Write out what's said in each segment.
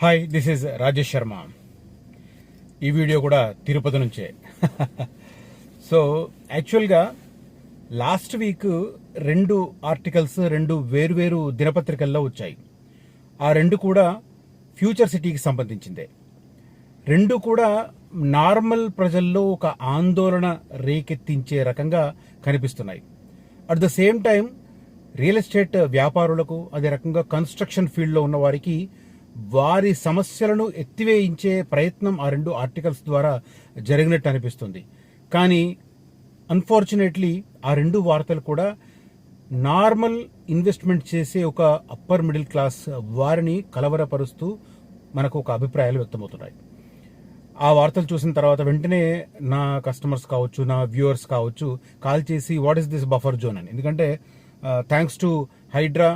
Hi this is Rajesh Sharma ఈ video కూడా తిరుపతి నుంచే. సో యాక్చువల్గా లాస్ట్ వీక్ రెండు ఆర్టికల్స్ రెండు వేరువేరు దినపత్రికల్లో వచ్చాయి. ఆ రెండు కూడా ఫ్యూచర్ సిటీకి సంబంధించిందే. రెండు కూడా నార్మల్ ప్రజల్లో ఒక ఆందోళన రేకెత్తించే రకంగా కనిపిస్తున్నాయి. At the same time real estate వ్యాపారులకు అదే రకంగా కన్స్ట్రక్షన్ ఫీల్డ్లో ఉన్న వారికి వారి సమస్యలను ఎత్తివేయించే ప్రయత్నం ఆ రెండు ఆర్టికల్స్ ద్వారా జరిగినట్టు అనిపిస్తుంది. కానీ అన్ఫార్చునేట్లీ ఆ రెండు వార్తలు కూడా నార్మల్ ఇన్వెస్ట్మెంట్ చేసే ఒక అప్పర్ మిడిల్ క్లాస్ వారిని కలవరపరుస్తూ మనకు ఒక అభిప్రాయాలు వ్యక్తమవుతున్నాయి. ఆ వార్తలు చూసిన తర్వాత వెంటనే నా కస్టమర్స్ కావచ్చు నా వ్యూవర్స్ కావచ్చు కాల్ చేసి what is this buffer zone అని. ఎందుకంటే thanks to Hydraa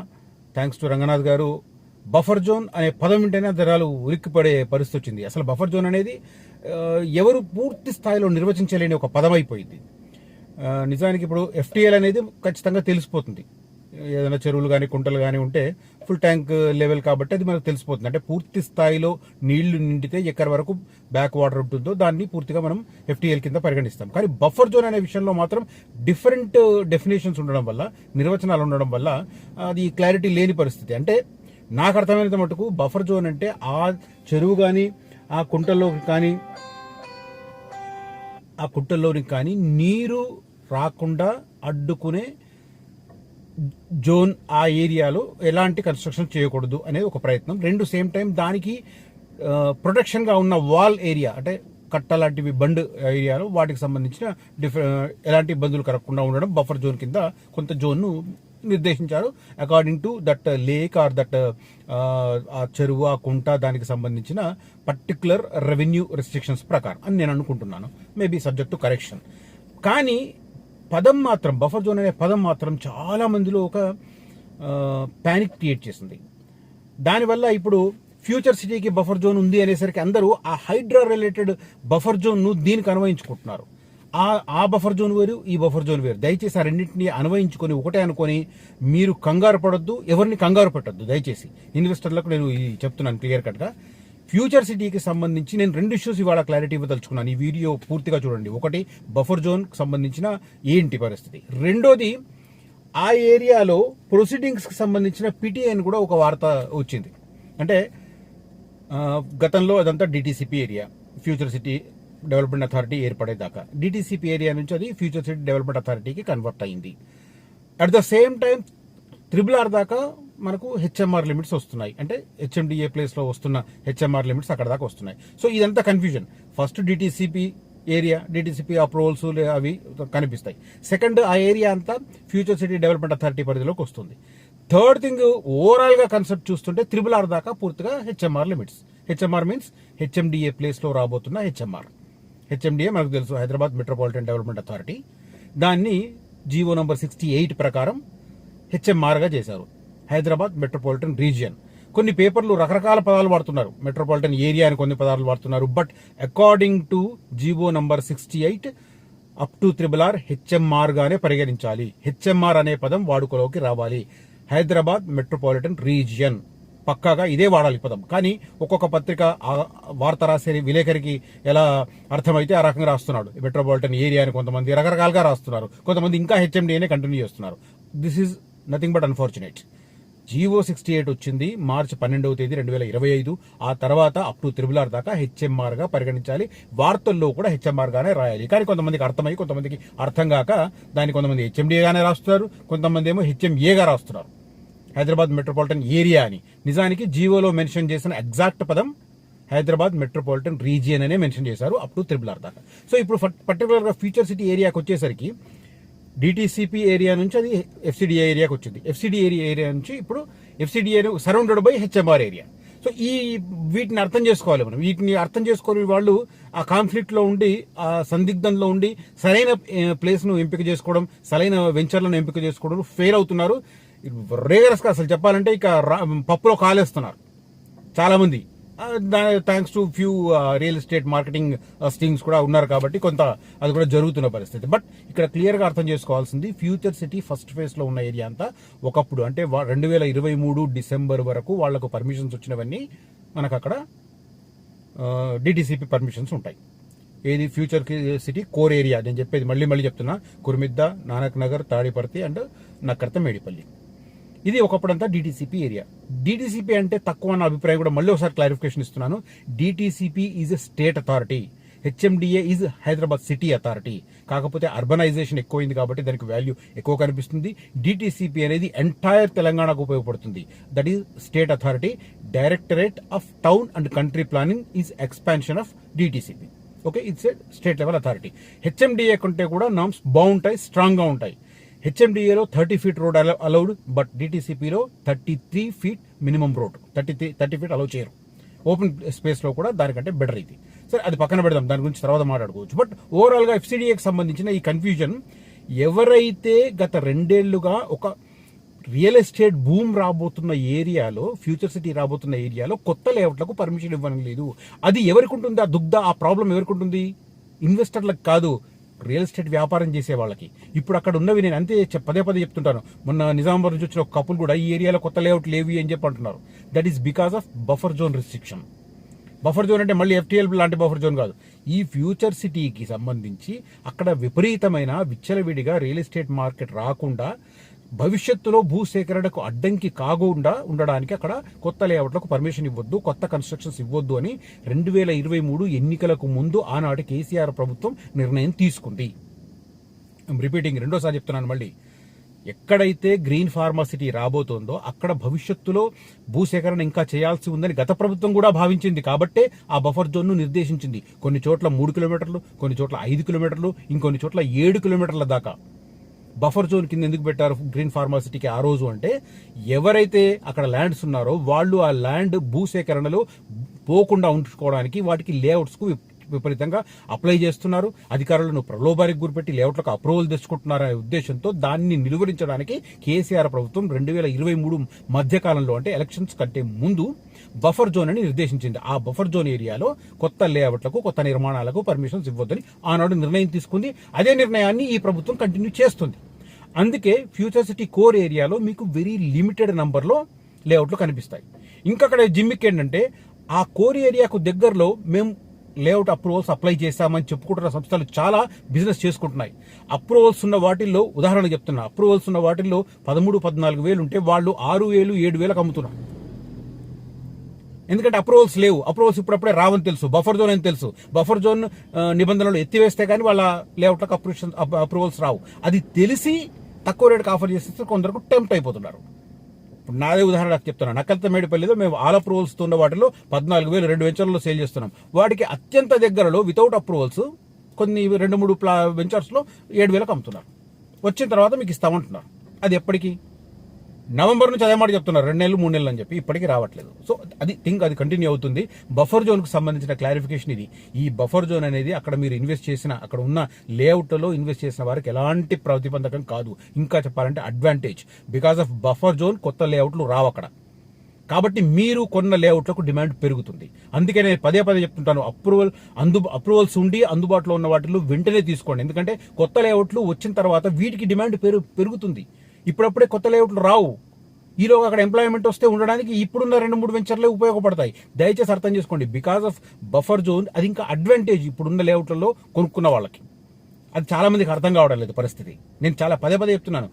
thanks to Ranganath గారు బఫర్ జోన్ అనే పదం వింటేనే జరాలు ఉలిక్కిపడే పరిస్థితి వచ్చింది. అసలు బఫర్ జోన్ అనేది ఎవరు పూర్తి స్థాయిలో నిర్వచించలేని ఒక పదం అయిపోయింది. నిజానికి ఇప్పుడు ఎఫ్టీఎల్ అనేది ఖచ్చితంగా తెలిసిపోతుంది. ఏదైనా చెరువులు కానీ కుంటలు కానీ ఉంటే ఫుల్ ట్యాంక్ లెవెల్ కాబట్టి అది మనకు తెలిసిపోతుంది. అంటే పూర్తి స్థాయిలో నీళ్ళు నిండితే ఎక్కడి వరకు బ్యాక్ వాటర్ ఉంటుందో దాన్ని పూర్తిగా మనం ఎఫ్టీఎల్ కింద పరిగణిస్తాం. కానీ బఫర్ జోన్ అనే విషయంలో మాత్రం డిఫరెంట్ డెఫినేషన్స్ ఉండడం వల్ల నిర్వచనాలు ఉండడం వల్ల అది క్లారిటీ లేని పరిస్థితి. అంటే నాకు అర్థమైనంత మటుకు బఫర్ జోన్ అంటే ఆ చెరువు కానీ ఆ కుంటల్లో కానీ ఆ కుంటల్లోని కానీ నీరు రాకుండా అడ్డుకునే జోన్ ఆ ఏరియాలో ఎలాంటి కన్స్ట్రక్షన్ చేయకూడదు అనేది ఒక ప్రయత్నం. రెండు సేమ్ టైం దానికి ప్రొటెక్షన్గా ఉన్న వాల్ ఏరియా అంటే కట్ట లాంటివి బండ్ ఏరియాలో వాటికి సంబంధించిన డిఫరె ఎలాంటి ఇబ్బందులు కలగకుండా ఉండడం బఫర్ జోన్ కింద కొంత జోన్ను నిర్దేశించారు. According to that lake or that ఆ చెరువు ఆ కుంట దానికి సంబంధించిన పర్టికులర్ రెవెన్యూ రెస్ట్రిక్షన్స్ ప్రకారం అని నేను అనుకుంటున్నాను. మేబీ సబ్జెక్ట్ టు కరెక్షన్ కానీ పదం మాత్రం బఫర్ జోన్ అనే పదం మాత్రం చాలా మందిలో ఒక ప్యానిక్ క్రియేట్ చేసింది. దానివల్ల ఇప్పుడు ఫ్యూచర్ సిటీకి బఫర్ జోన్ ఉంది అనేసరికి అందరూ ఆ హైడ్రా రిలేటెడ్ బఫర్ జోన్ను దీనికి అన్వయించుకుంటున్నారు. ఆ ఆ బఫర్ జోన్ వేరు ఈ బఫర్ జోన్ వేరు. దయచేసి ఆ రెండింటిని అన్వయించుకొని ఒకటే అనుకొని మీరు కంగారు పడొద్దు ఎవరిని కంగారు పెట్టొద్దు దయచేసి. ఇన్వెస్టర్లకు నేను చెప్తున్నాను క్లియర్ కట్గా ఫ్యూచర్ సిటీకి సంబంధించి నేను రెండు ఇష్యూస్ ఇవాళ క్లారిటీ ఇవ్వదలుచుకున్నాను. ఈ వీడియో పూర్తిగా చూడండి. ఒకటి బఫర్ జోన్ సంబంధించిన ఏంటి పరిస్థితి? రెండోది ఆ ఏరియాలో ప్రొసీడింగ్స్కి సంబంధించిన పిటిఐని కూడా ఒక వార్త వచ్చింది. అంటే గతంలో అదంతా DTCP area future city development authority ఏర్పడేదాకా. DTCP area నుంచి అది ఫ్యూచర్ సిటీ డెవలప్మెంట్ అథారిటీకి కన్వర్ట్ అయింది. At the same time triple R దాకా మనకు హెచ్ఎంఆర్ లిమిట్స్ వస్తున్నాయి. అంటే హెచ్ఎండిఏ ప్లేస్లో వస్తున్న హెచ్ఎంఆర్ లిమిట్స్ అక్కడ దాకా వస్తున్నాయి. సో ఇదంతా confusion first DTCP area DTCP approvals అవి కనిపిస్తాయి. సెకండ్ ఆ ఏరియా అంతా ఫ్యూచర్ సిటీ డెవలప్మెంట్ అథారిటీ పరిధిలోకి వస్తుంది. థర్డ్ థింగ్ ఓవరాల్గా కన్సెప్ట్ చూస్తుంటే త్రిబుల్ ఆర్ దాకా పూర్తిగా HMR limits HMR means HMDA ప్లేస్లో రాబోతున్న హెచ్ఎంఆర్ హెచ్ఎండిఏ మనకు తెలుసు హైదరాబాద్ మెట్రోపాలిటన్ డెవలప్మెంట్ అథారిటీ దాన్ని జీవో నంబర్ సిక్స్టీ ఎయిట్ ప్రకారం హెచ్ఎంఆర్గా చేశారు హైదరాబాద్ మెట్రోపాలిటన్ రీజియన్ కొన్ని పేపర్లు రకరకాల పదాలు వాడుతున్నారు మెట్రోపాలిటన్ ఏరియా అని కొన్ని పదాలు వాడుతున్నారు but according to GO number sixty eight up to triple R హెచ్ఎంఆర్గానే పరిగణించాలి. హెచ్ఎంఆర్ అనే పదం వాడుకలోకి రావాలి హైదరాబాద్ మెట్రోపాలిటన్ రీజియన్ పక్కాగా ఇదే వాడాలి పదం. కానీ ఒక్కొక్క పత్రిక వార్త రాసే విలేకరికి ఎలా అర్థమైతే ఆ రకంగా రాస్తున్నాడు. మెట్రోపాలిటన్ ఏరియా అని కొంతమంది రకరకాలుగా రాస్తున్నారు. కొంతమంది ఇంకా హెచ్ఎండిఏనే కంటిన్యూ చేస్తున్నారు. This is nothing but unfortunate GO sixty eight వచ్చింది. మార్చి పన్నెండవ తేదీ రెండు వేల ఇరవై ఐదు. ఆ తర్వాత అప్ టు త్రిబులార్ దాకా హెచ్ఎంఆర్గా పరిగణించాలి. వార్తల్లో కూడా హెచ్ఎంఆర్ గానే రాయాలి. కానీ కొంతమందికి అర్థమై కొంతమందికి అర్థం కాక దాన్ని కొంతమంది హెచ్ఎండిఏగానే రాస్తున్నారు. కొంతమంది ఏమో హెచ్ఎంఏగా రాస్తున్నారు. హైదరాబాద్ మెట్రోపాలిటన్ ఏరియా అని. నిజానికి జీవోలో మెన్షన్ చేసిన ఎగ్జాక్ట్ పదం హైదరాబాద్ మెట్రోపాలిటన్ రీజియన్ అనే మెన్షన్ చేశారు అప్ టు త్రిబులార్ దాకా. సో ఇప్పుడు పర్టికులర్గా ఫ్యూచర్ సిటీ ఏరియాకి వచ్చేసరికి డిటిసిపి ఏరియా నుంచి అది ఎఫ్సిడిఏ ఏరియాకి వచ్చింది. ఎఫ్సిడిఏ ఏరియా నుంచి ఇప్పుడు FCDA surrounded by HMR area. So ఈ వీటిని అర్థం చేసుకోవాలి మనం. వీటిని అర్థం చేసుకోని వాళ్ళు ఆ కాన్ఫ్లిక్ట్లో ఉండి ఆ సందిగ్ధంలో ఉండి సరైన ప్లేస్ను ఎంపిక చేసుకోవడం సరైన వెంచర్లను ఎంపిక చేసుకోవడం ఫెయిల్ అవుతున్నారు. రేగరస్ అసలు చెప్పాలంటే ఇక రా- పప్పులో కాలేస్తున్నారు. చాలామంది. Thanks to few real estate marketing teams కూడా ఉన్నారు కాబట్టి కొంత అది కూడా జరుగుతున్న పరిస్థితి. బట్ ఇక్కడ క్లియర్గా అర్థం చేసుకోవాల్సింది ఫ్యూచర్ సిటీ ఫస్ట్ ఫేజ్లో ఉన్న ఏరియా అంతా ఒకప్పుడు అంటే రెండు వేల ఇరవై మూడు డిసెంబర్ వరకు వాళ్ళకు పర్మిషన్స్ వచ్చినవన్నీ మనకు అక్కడ డిటిసిపి పర్మిషన్స్ ఉంటాయి. ఏది? ఫ్యూచర్ సిటీ కోర్ ఏరియా నేను చెప్పేది మళ్ళీ మళ్ళీ చెప్తున్నా. కుర్మిద్ద నానక్ నగర్ తాడిపర్తి అండ్ నక్కర్త మేడిపల్లి. ఇది ఒకప్పుడంతా డిటిసిపి ఏరియా డిటిసిపి అంటే తక్కువ అన్న అభిప్రాయం కూడా మళ్ళీ ఒకసారి క్లారిఫికేషన్ ఇస్తున్నాను. DTCP is a state authority HMDA is Hyderabad city authority కాకపోతే అర్బనైజేషన్ ఎక్కువైంది కాబట్టి దానికి వాల్యూ ఎక్కువ కనిపిస్తుంది. డిటిసిపి అనేది ఎంటైర్ తెలంగాణకు ఉపయోగపడుతుంది. That is state authority directorate of town and country planning is expansion of DTCP okay it's a state level authority HMDA కంటే కూడా నామ్స్ బాగుంటాయి స్ట్రాంగ్గా ఉంటాయి. హెచ్ఎండిఏలో thirty feet road allowed but డిటీసీపీలో thirty three feet minimum road thirty three thirty feet allow చేయరు. Open స్పేస్లో కూడా దానికంటే better ఇది. సరే అది పక్కన పెడదాం దాని గురించి తర్వాత మాట్లాడుకోవచ్చు. బట్ ఓవరాల్గా ఎఫ్సిడిఏకి సంబంధించిన ఈ కన్ఫ్యూజన్ ఎవరైతే గత రెండేళ్ళుగా ఒక రియల్ ఎస్టేట్ భూమ్ రాబోతున్న ఏరియాలో ఫ్యూచర్ సిటీ రాబోతున్న ఏరియాలో కొత్త లేఅవుట్లకు పర్మిషన్ ఇవ్వడం లేదు. అది ఎవరికి ఉంటుంది? ఆ దుగ్ధ ఆ ప్రాబ్లం ఎవరికి ఉంటుంది? ఇన్వెస్టర్లకు కాదు. రియల్ ఎస్టేట్ వ్యాపారం చేసే వాళ్ళకి. ఇప్పుడు అక్కడ ఉన్నవి నేను అంతే చెప్- పదే పదే చెప్తుంటాను. మొన్న నిజామాబాద్ నుంచి వచ్చిన ఒక కపుల్ కూడా ఈ ఏరియాలో కొత్త లేఅవుట్ లేవి అని చెప్పి అంటున్నారు. That is because of buffer zone restriction buffer zone అంటే మళ్ళీ ఎఫ్టీఎల్ లాంటి బఫర్ జోన్ కాదు. ఈ ఫ్యూచర్ సిటీకి సంబంధించి అక్కడ విపరీతమైన విచ్చలవిడిగా రియల్ ఎస్టేట్ మార్కెట్ రాకుండా భవిష్యత్తులో భూసేకరణకు అడ్డంకి కాకుండా ఉండడానికి అక్కడ కొత్త లేఅవుట్లకు పర్మిషన్ ఇవ్వద్దు కొత్త కన్స్ట్రక్షన్స్ ఇవ్వద్దు అని రెండు వేల ఇరవై మూడు ఎన్నికలకు ముందు ఆనాటి కేసీఆర్ ప్రభుత్వం నిర్ణయం తీసుకుంది. రిపీటింగ్ రెండోసారి చెప్తున్నాను మళ్ళీ. ఎక్కడైతే గ్రీన్ ఫార్మాసిటీ రాబోతోందో అక్కడ భవిష్యత్తులో భూసేకరణ ఇంకా చేయాల్సి ఉందని గత ప్రభుత్వం కూడా భావించింది. కాబట్టే ఆ బఫర్ జోన్ను నిర్దేశించింది. కొన్ని చోట్ల మూడు కిలోమీటర్లు కొన్ని చోట్ల ఐదు కిలోమీటర్లు ఇంకొన్ని చోట్ల ఏడు కిలోమీటర్ల దాకా. బఫర్ జోన్ కింద ఎందుకు పెట్టారు గ్రీన్ ఫార్మాసిటీకి ఆ రోజు అంటే ఎవరైతే అక్కడ ల్యాండ్స్ ఉన్నారో వాళ్ళు ఆ ల్యాండ్ భూసేకరణలో పోకుండా ఉంచుకోవడానికి వాటికి లేఅవుట్స్కు విపరీతంగా అప్లై చేస్తున్నారు. అధికారులను ప్రలోభానికి గురిపెట్టి లేఅవుట్లకు అప్రూవల్ తెచ్చుకుంటున్నారనే ఉద్దేశంతో దాన్ని నిలువరించడానికి కేసీఆర్ ప్రభుత్వం రెండు వేల ఇరవై మూడు మధ్యకాలంలో అంటే ఎలక్షన్స్ కంటే ముందు బఫర్ జోన్ అని నిర్దేశించింది. ఆ బఫర్ జోన్ ఏరియాలో కొత్త లేఅవుట్లకు కొత్త నిర్మాణాలకు పర్మిషన్స్ ఇవ్వద్దని ఆనాడు నిర్ణయం తీసుకుంది. అదే నిర్ణయాన్ని ఈ ప్రభుత్వం కంటిన్యూ చేస్తుంది. అందుకే ఫ్యూచర్ సిటీ కోర్ ఏరియాలో మీకు వెరీ లిమిటెడ్ నంబర్లో లేఅవుట్లు కనిపిస్తాయి. ఇంకా అక్కడ జిమ్మిక్ ఏంటంటే ఆ కోర్ ఏరియాకు దగ్గరలో మేము లేఅవుట్ అప్రూవల్స్ అప్లై చేశామని చెప్పుకుంటున్న సంస్థలు చాలా బిజినెస్ చేసుకుంటున్నాయి. అప్రూవల్స్ ఉన్న వాటిల్లో ఉదాహరణ చెప్తున్నా అప్రూవల్స్ ఉన్న వాటిల్లో పదమూడు పద్నాలుగు వేలు ఉంటే వాళ్ళు ఆరు వేలు ఏడు వేలకు అమ్ముతున్నారు. ఎందుకంటే అప్రూవల్స్ లేవు. అప్రూవల్స్ ఇప్పుడప్పుడే రావని తెలుసు బఫర్ జోన్ అని తెలుసు. బఫర్ జోన్ నిబంధనలు ఎత్తివేస్తే కానీ వాళ్ళ లేఅవుట్లకు అప్రూషన్ అప్రూవల్స్ రావు. అది తెలిసి తక్కువ రేటుకి ఆఫర్ చేస్తే కొందరు టెంప్ట్ అయిపోతున్నారు. ఇప్పుడు నాదే ఉదాహరణ చెప్తున్నాను నక్కల్త మేడిపల్లిలో మేము ఆల్ అప్రూవల్స్ ఉన్న వాటిలో పద్నాలుగు వేలు రెండు వెంచర్లలో సేల్ చేస్తున్నాం. వాటికి అత్యంత దగ్గరలో వితౌట్ అప్రూవల్స్ కొన్ని రెండు మూడు ప్లా వెంచర్స్లో ఏడు వేలకు అమ్ముతున్నారు. వచ్చిన తర్వాత మీకు ఇస్తామంటున్నారు. అది ఎప్పటికీ? నవంబర్ నుంచి అదే మాట చెప్తున్నారు. రెండు నెలలు మూడు నెలలు అని చెప్పి ఇప్పటికీ రావట్లేదు. సో అది థింక్ అది కంటిన్యూ అవుతుంది. బఫర్ జోన్కు సంబంధించిన క్లారిఫికేషన్ ఇది. ఈ బఫర్ జోన్ అనేది అక్కడ మీరు ఇన్వెస్ట్ చేసిన అక్కడ ఉన్న లేఅవుట్లలో ఇన్వెస్ట్ చేసిన వారికి ఎలాంటి ప్రతిబంధకం కాదు. ఇంకా చెప్పాలంటే advantage because of buffer zone కొత్త లేఅవుట్లు రావు అక్కడ. కాబట్టి మీరు కొన్న లేఅవుట్లకు డిమాండ్ పెరుగుతుంది. అందుకే నేను పదే పదే చెప్తుంటాను. అప్రూవల్ అందు అప్రూవల్స్ ఉండి అందుబాటులో ఉన్న వాటిలో వెంటనే తీసుకోండి. ఎందుకంటే కొత్త లేఅవుట్లు వచ్చిన తర్వాత వీటికి డిమాండ్ పెరుగు పెరుగుతుంది. ఇప్పుడప్పుడే కొత్త లేఅవుట్లు రావు. ఈలోగా అక్కడ ఎంప్లాయ్మెంట్ వస్తే ఉండడానికి ఇప్పుడున్న రెండు మూడు వెంచర్లే ఉపయోగపడతాయి. దయచేసి అర్థం చేసుకోండి. బికాస్ ఆఫ్ బఫర్ జోన్ అది ఇంకా అడ్వాంటేజ్ ఇప్పుడున్న లేఅవుట్లలో కొనుక్కున్న వాళ్ళకి. అది చాలా మందికి అర్థం కావడం లేదు పరిస్థితి. నేను చాలా పదే పదే చెప్తున్నాను.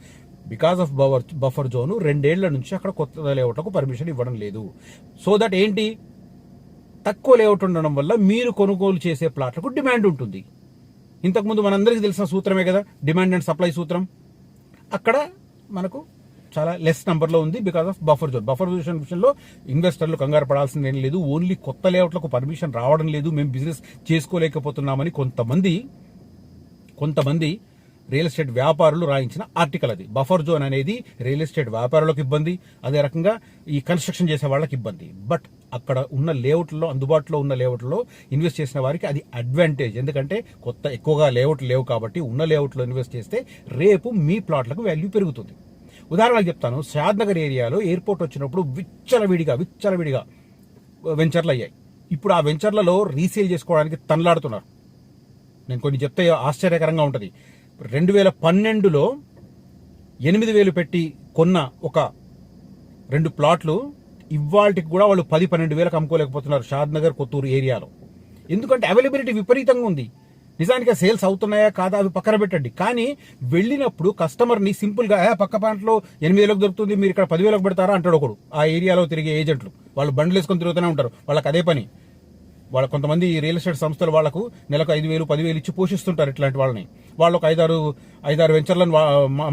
Because of buffer buffer zone రెండేళ్ళ నుంచి అక్కడ కొత్త లేఅవుట్లకు పర్మిషన్ ఇవ్వడం లేదు. సో దట్ ఏంటి? తక్కువ లేఅవుట్ ఉండడం వల్ల మీరు కొనుగోలు చేసే ప్లాట్లకు డిమాండ్ ఉంటుంది. ఇంతకుముందు మనందరికీ తెలిసిన సూత్రమే కదా? డిమాండ్ అండ్ సప్లై సూత్రం. అక్కడ మనకు చాలా లెస్ నెంబర్లో ఉంది because of buffer zone buffer zone విషయంలో ఇన్వెస్టర్లు కంగారు పడాల్సింది ఏం లేదు. ఓన్లీ కొత్త లేఅవుట్లకు పర్మిషన్ రావడం లేదు. మేము బిజినెస్ చేసుకోలేకపోతున్నామని కొంతమంది కొంతమంది రియల్ ఎస్టేట్ వ్యాపారులు రాయించిన ఆర్టికల్ అది. బఫర్ జోన్ అనేది రియల్ ఎస్టేట్ వ్యాపారులకు ఇబ్బంది అదే రకంగా ఈ కన్స్ట్రక్షన్ చేసే వాళ్ళకి ఇబ్బంది. బట్ అక్కడ ఉన్న లేఅవుట్లో అందుబాటులో ఉన్న లేఅవుట్లో ఇన్వెస్ట్ చేసిన వారికి అది అడ్వాంటేజ్. ఎందుకంటే కొత్త ఎక్కువగా లేఅవుట్లు లేవు కాబట్టి ఉన్న లేఅవుట్లో ఇన్వెస్ట్ చేస్తే రేపు మీ ప్లాట్లకు వాల్యూ పెరుగుతుంది. ఉదాహరణకు చెప్తాను. శాద్నగర్ ఏరియాలో ఎయిర్పోర్ట్ వచ్చినప్పుడు విచ్చలవిడిగా విచ్చలవిడిగా వెంచర్లు అయ్యాయి. ఇప్పుడు ఆ వెంచర్లలో రీసేల్ చేసుకోవడానికి తనలాడుతున్నారు. నేను కొన్ని చెప్తే ఆశ్చర్యకరంగా ఉంటుంది. రెండు వేల పన్నెండులో ఎనిమిది వేలు పెట్టి కొన్న ఒక రెండు ప్లాట్లు ఇవాళకి కూడా వాళ్ళు పది పన్నెండు వేలకు అమ్ముకోలేకపోతున్నారు షాద్ నగర్ కొత్తూరు ఏరియాలో. ఎందుకంటే అవైలబిలిటీ విపరీతంగా ఉంది. నిజానికి సేల్స్ అవుతున్నాయా కాదా అవి పక్కన పెట్టండి. కానీ వెళ్ళినప్పుడు కస్టమర్ని సింపుల్గా పక్క ప్యాంట్లో ఎనిమిది వేలకు దొరుకుతుంది మీరు ఇక్కడ పదివేలకు పెడతారా? అంటాడు ఒకడు. ఆ ఏరియాలో తిరిగే ఏజెంట్లు. వాళ్ళు బండ్లు వేసుకొని తిరుగుతూనే ఉంటారు. వాళ్ళకి అదే పని. వాళ్ళ కొంతమంది రియల్ ఎస్టేట్ సంస్థలు వాళ్ళకు నెలకు ఐదు వేలు పదివేలు ఇచ్చి పోషిస్తుంటారు ఇట్లాంటి వాళ్ళని. వాళ్ళు ఒక ఐదారు ఐదారు వెంచర్లను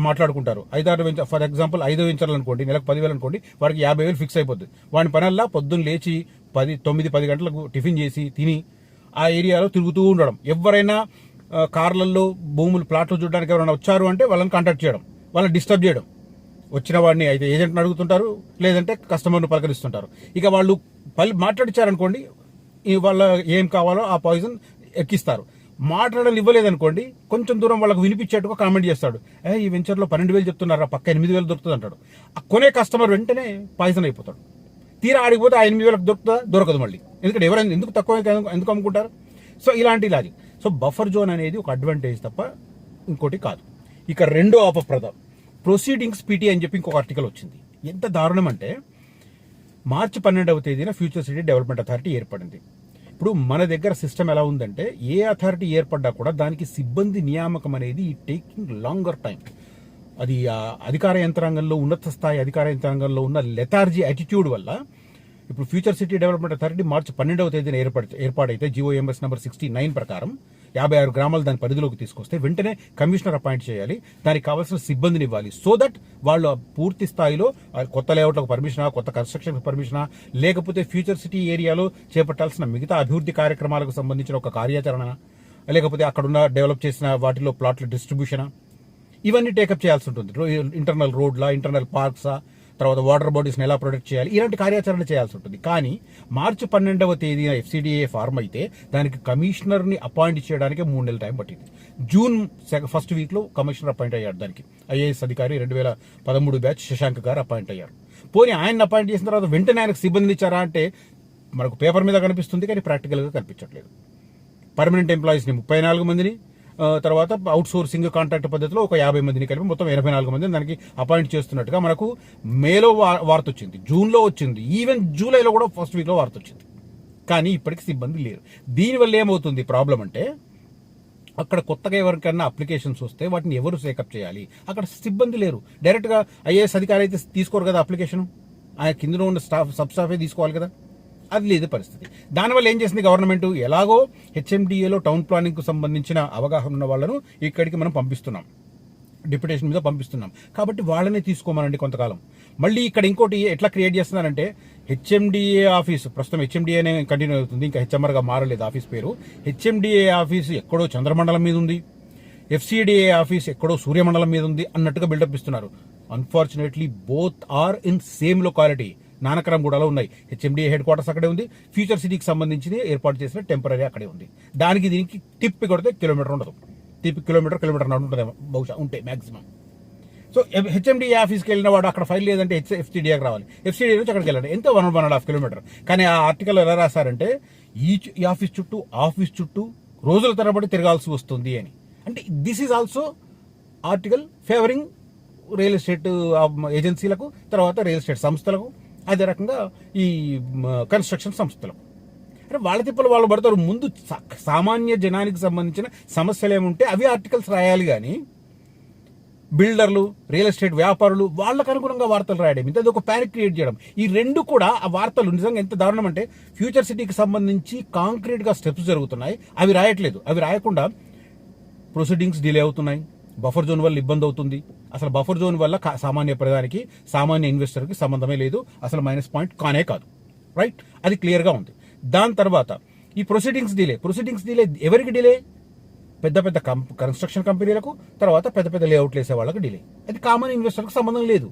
మాట్లాడుకుంటారు. ఐదారు వెంచర్ ఫర్ ఎగ్జాంపుల్ ఐదు వెంచర్లు అనుకోండి నెలకు పదివేలు అనుకోండి వాడికి యాభై వేలు ఫిక్స్ అయిపోద్ది. వాడి పనల్లా పొద్దున్న లేచి పది తొమ్మిది పది గంటలకు టిఫిన్ చేసి తిని ఆ ఏరియాలో తిరుగుతూ ఉండడం. ఎవరైనా కార్లలో భూములు ప్లాట్లు చూడడానికి ఎవరైనా వచ్చారు అంటే వాళ్ళని కాంటాక్ట్ చేయడం. వాళ్ళని డిస్టర్బ్ చేయడం. వచ్చిన వాడిని అయితే ఏజెంట్ని అడుగుతుంటారు లేదంటే కస్టమర్ను పలకరిస్తుంటారు. ఇక వాళ్ళు పల్ మాట్లాడిచ్చారనుకోండి వాళ్ళ ఏం కావాలో ఆ పాయిజన్ ఎక్కిస్తారు. మాట్లాడని ఇవ్వలేదనుకోండి కొంచెం దూరం వాళ్ళకి వినిపించేట్టుగా కామెంట్ చేస్తాడు. ఏ ఈ వెంచర్లో పన్నెండు వేలు చెప్తున్నారా పక్క ఎనిమిది వేలు దొరుకుతుంది అంటాడు. ఆ కొనే కస్టమర్ వెంటనే పాయిజన్ అయిపోతాడు. తీరా ఆడిపోతే ఆ ఎనిమిది వేలకు దొరుకుతుందా? దొరకదు మళ్ళీ. ఎందుకంటే ఎవరైనా ఎందుకు తక్కువ ఎందుకు అమ్ముకుంటారు? సో ఇలాంటి లాజిక్ సో బఫర్ జోన్ అనేది ఒక అడ్వాంటేజ్ తప్ప ఇంకోటి కాదు. ఇక రెండో అపప్రదం. ప్రొసీడింగ్స్ పీటీ అని చెప్పి ఇంకొక ఆర్టికల్ వచ్చింది. ఎంత దారుణం అంటే మార్చి పన్నెండవ తేదీన ఫ్యూచర్ సిటీ డెవలప్మెంట్ అథారిటీ ఏర్పడింది. ఇప్పుడు మన దగ్గర సిస్టమ్ ఎలా ఉందంటే ఏ అథారిటీ ఏర్పడ్డా కూడా దానికి సిబ్బంది నియామకం అనేది టేకింగ్ లాంగర్ టైం. అది ఆ అధికార యంత్రాంగంలో ఉన్నత స్థాయి అధికార యంత్రాంగంలో ఉన్న లెథార్జీ యాటిట్యూడ్ వల్ల ఇప్పుడు ఫ్యూచర్ సిటీ డెవలప్మెంట్ అథారిటీ మార్చి పన్నెండవ తేదీన ఏర్పడి ఏర్పాటైతే జిఓఎంఎస్ నెంబర్ సిక్స్టీ నైన్ ప్రకారం యాభై ఆరు గ్రామాలు దాని పరిధిలోకి తీసుకొస్తే వెంటనే కమిషనర్ అపాయింట్ చేయాలి. దానికి కావాల్సిన సిబ్బందిని ఇవ్వాలి. సో దట్ వాళ్ళు ఆ పూర్తి స్థాయిలో కొత్త లేఅవుట్లకు పర్మిషనా కొత్త కన్స్ట్రక్షన్ పర్మిషనా లేకపోతే ఫ్యూచర్ సిటీ ఏరియాలో చేపట్టాల్సిన మిగతా అభివృద్ధి కార్యక్రమాలకు సంబంధించిన ఒక కార్యాచరణ లేకపోతే అక్కడున్న డెవలప్ చేసిన వాటిలో ప్లాట్ల డిస్ట్రిబ్యూషనా ఇవన్నీ టేకప్ చేయాల్సి ఉంటుంది. ఇంటర్నల్ రోడ్లా ఇంటర్నల్ పార్క్సా తర్వాత వాటర్ బాడీస్ని ఎలా ప్రొటెక్ట్ చేయాలి? ఇలాంటి కార్యాచరణ చేయాల్సి ఉంటుంది. కానీ మార్చి పన్నెండవ తేదీన ఎఫ్సిడిఏ ఫార్మ్ అయితే దానికి కమిషనర్ని అపాయింట్ చేయడానికి మూడు నెలల టైం పట్టింది. జూన్ ఫస్ట్ వీక్లో కమిషనర్ అపాయింట్ అయ్యాడు దానికి. ఐఏఎస్ అధికారి రెండు వేల పదమూడు బ్యాచ్ శశాంక్ గారు అపాయింట్ అయ్యారు. పోనీ ఆయన అపాయింట్ చేసిన తర్వాత వెంటనే ఆయనకు సిబ్బందిని ఇచ్చారా అంటే మనకు పేపర్ మీద కనిపిస్తుంది కానీ ప్రాక్టికల్గా కనిపించట్లేదు. పర్మనెంట్ ఎంప్లాయీస్ని ముప్పై నాలుగు మందిని తర్వాత అవుట్ సోర్సింగ్ కాంట్రాక్ట్ పద్ధతిలో ఒక యాభై మందిని కలిపి మొత్తం ఎనభై నాలుగు మందిని దానికి అపాయింట్ చేస్తున్నట్టుగా మనకు మేలో వార్త వచ్చింది. జూన్లో వచ్చింది. ఈవెన్ జూలైలో కూడా ఫస్ట్ వీక్లో వార్త వచ్చింది. కానీ ఇప్పటికి సిబ్బంది లేరు. దీనివల్ల ఏమవుతుంది ప్రాబ్లం అంటే అక్కడ కొత్తగా ఎవరికైనా అప్లికేషన్స్ వస్తే వాటిని ఎవరు సేకప్ చేయాలి? అక్కడ సిబ్బంది లేరు. డైరెక్ట్గా ఐఏఎస్ అధికారి అయితే తీసుకోరు కదా అప్లికేషన్ ఆయన కింద ఉన్న స్టాఫ్ సబ్ స్టాఫే తీసుకోవాలి కదా? అది లేదు పరిస్థితి. దానివల్ల ఏం చేసింది గవర్నమెంట్? ఎలాగో హెచ్ఎండిఏలో టౌన్ ప్లానింగ్కు సంబంధించిన అవగాహన ఉన్న వాళ్ళను ఇక్కడికి మనం పంపిస్తున్నాం. డిప్యుటేషన్ మీద పంపిస్తున్నాం. కాబట్టి వాళ్ళనే తీసుకోమనండి కొంతకాలం. మళ్ళీ ఇక్కడ ఇంకోటి ఎట్లా క్రియేట్ చేస్తున్నారంటే హెచ్ఎండిఏ ఆఫీస్ ప్రస్తుతం హెచ్ఎండిఏనే కంటిన్యూ అవుతుంది ఇంకా హెచ్ఎంఆర్గా మారలేదు ఆఫీస్ పేరు. హెచ్ఎండిఏ ఆఫీస్ ఎక్కడో చంద్రమండలం మీద ఉంది. ఎఫ్సిడిఏ ఆఫీస్ ఎక్కడో సూర్యమండలం మీద ఉంది అన్నట్టుగా బిల్డప్ ఇస్తున్నారు. Unfortunately both are in same locality నానకరంగూడలో ఉన్నాయి. హెచ్ఎండిఏ హెడ్ క్వార్టర్స్ అక్కడే ఉంది. ఫ్యూచర్ సిటీకి సంబంధించి ఏర్పాటు చేసిన టెంపరీ అక్కడే ఉంది. దానికి దీనికి టిప్పి కొడితే కిలోమీటర్ ఉండదు. టిప్పి కిలోమీటర్ కిలోమీటర్ ఉంటుంది బహుశా ఉంటాయి మాక్సిమం సో హెచ్ఎండి ఆఫీస్కి వెళ్ళిన వాడు అక్కడ ఫైల్ లేదంటే హెచ్ ఎఫ్సిడిఏకి రావాలి. ఎఫ్సిడి నుంచి అక్కడికి వెళ్ళండి ఎంత one one and half kilometre? కానీ ఆ ఆర్టికల్ ఎలా రాశారంటే ఈ ఈ ఆఫీస్ చుట్టూ ఆఫీస్ చుట్టూ రోజుల తరబడి తిరగాల్సి వస్తుంది అని. అంటే this is also article favouring real estate ఏజెన్సీలకు తర్వాత రియల్ ఎస్టేట్ సంస్థలకు అదే రకంగా ఈ కన్స్ట్రక్షన్ సంస్థలు. అంటే వాళ్ళ తిప్పలు వాళ్ళు పడతారు. ముందు సా- సామాన్య జనానికి సంబంధించిన సమస్యలు ఏముంటే అవి ఆర్టికల్స్ రాయాలి కానీ బిల్డర్లు రియల్ ఎస్టేట్ వ్యాపారులు వాళ్ళకు అనుగుణంగా వార్తలు రాయడం. ఇంత ఒక ప్యానిక్ క్రియేట్ చేయడం. ఈ రెండు కూడా ఆ వార్తలు నిజంగా ఎంత దారుణం అంటే ఫ్యూచర్ సిటీకి సంబంధించి కాంక్రీట్గా స్టెప్స్ జరుగుతున్నాయి. అవి రాయట్లేదు. అవి రాయకుండా ప్రొసీడింగ్స్ డిలే అవుతున్నాయి. బఫర్ జోన్ వల్ల ఇబ్బంది అవుతుంది. అసలు బఫర్ జోన్ వల్ల సామాన్య ప్రజానికి సామాన్య ఇన్వెస్టర్కి సంబంధమే లేదు. అసలు మైనస్ పాయింట్ కానే కాదు. రైట్? అది క్లియర్గా ఉంది. దాని తర్వాత ఈ ప్రొసీడింగ్స్ డిలే. ప్రొసీడింగ్స్ డిలే ఎవరికి డిలే? పెద్ద పెద్ద కంప్ కన్స్ట్రక్షన్ కంపెనీలకు తర్వాత పెద్ద పెద్ద లేఅవుట్లు వేసే వాళ్ళకి డిలే. అది కామన్ ఇన్వెస్టర్కి సంబంధం లేదు.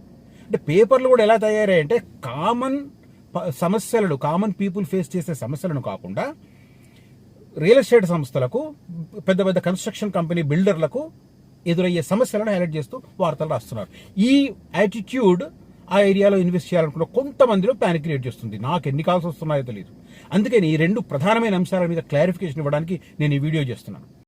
అంటే పేపర్లు కూడా ఎలా తయారయ్యాయంటే కామన్ సమస్యలను కామన్ పీపుల్ ఫేస్ చేసే సమస్యలను కాకుండా రియల్ ఎస్టేట్ సంస్థలకు పెద్ద పెద్ద కన్స్ట్రక్షన్ కంపెనీ బిల్డర్లకు ఎదురయ్యే సమస్యలను హైలైట్ చేస్తూ వార్తలు రాస్తున్నారు. ఈ యాటిట్యూడ్ ఆ ఏరియాలో ఇన్వెస్ట్ చేయాలనుకున్న కొంతమందిలో ప్యానిక్ క్రియేట్ చేస్తుంది. నాకు ఎన్ని కాల్స్ వస్తున్నాయో తెలియదు అందుకని ఈ రెండు ప్రధానమైన అంశాల మీద క్లారిఫికేషన్ ఇవ్వడానికి నేను ఈ వీడియో చేస్తున్నాను.